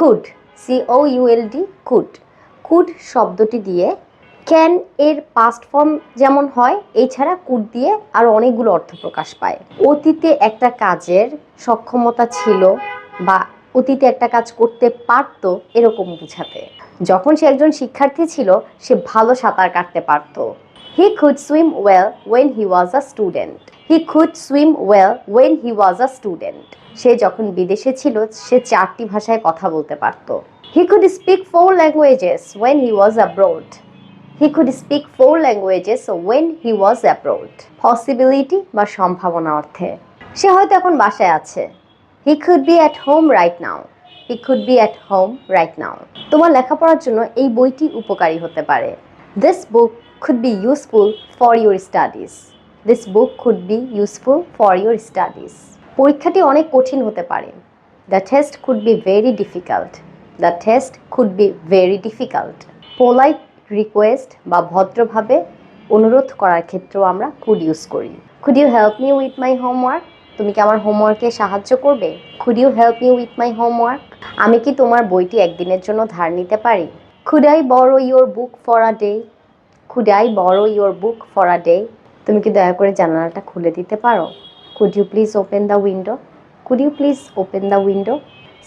Could C O D could could শব্দটি দিয়ে can এর পাস্ট ফর্ম যেমন হয়, এছাড়া কুড দিয়ে আরও অনেকগুলো অর্থ প্রকাশ পায়। অতীতে একটা কাজের সক্ষমতা ছিল বা অতীতে একটা কাজ করতে পারতো এরকম বোঝাতে। যখন সে একজন শিক্ষার্থী ছিল, সে ভালো সাঁতার কাটতে পারতো। He could swim well when he was a student he could swim well when he was a student সে যখন বিদেশে ছিল, সে চারটি ভাষায় কথা বলতে পারতো। He could speak four languages when he was abroad he could speak four languages when he was abroad possibility বা সম্ভাবনা অর্থে। সে হয়তো এখন বাসায় আছে। He could be at home right now he could be at home right now তোমার লেখাপড়ার জন্য এই বইটি উপকারী হতে পারে। This book could be useful for your studies. This book could be useful for your studies. পরীক্ষাটি অনেক কঠিন হতে পারে। The test could be very difficult the test could be very difficult polite request বা ভদ্রভাবে অনুরোধ করার ক্ষেত্রেও আমরা কুড ইউজ করি। Could you help me with my homework তুমি কি আমার হোমওয়ার্কে সাহায্য করবে? Could you help me with my homework আমি কি তোমার বইটি একদিনের জন্য ধার নিতে পারি? Could I borrow your book for a day could I borrow your book for a day তুমি কি দয়া করে জানালাটা খুলে দিতে পারো? Could you please open the window could you please open the window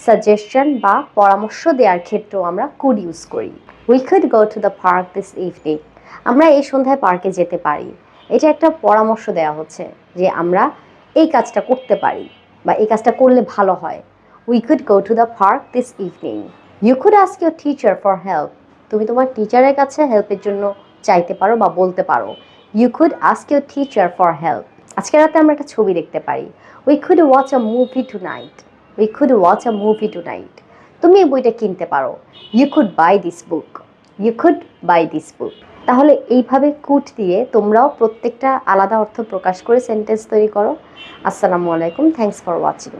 suggestion বা পরামর্শ দেওয়ার ক্ষেত্রেও আমরা কুড ইউজ করি। We could go to the park this evening আমরা এই সন্ধ্যায় পার্কে যেতে পারি। এটা একটা পরামর্শ দেওয়া হচ্ছে যে আমরা এই কাজটা করতে পারি বা এই কাজটা করলে ভালো হয়। We could go to the park this evening you could ask your teacher for help তুমি তোমার টিচারের কাছে হেল্পের জন্য চাইতে পারো বা বলতে পারো। You could ask your teacher for help আজকে রাতে আমরা একটা ছবি দেখতে পারি। We could watch a movie tonight we could watch a movie tonight তুমি এই বইটা কিনতে পারো। You could buy this book you could buy this book তাহলে এইভাবে কুট দিয়ে তোমরাও প্রত্যেকটা আলাদা অর্থ প্রকাশ করে সেন্টেন্স তৈরি করো। আসসালামু আলাইকুম। Thanks for watching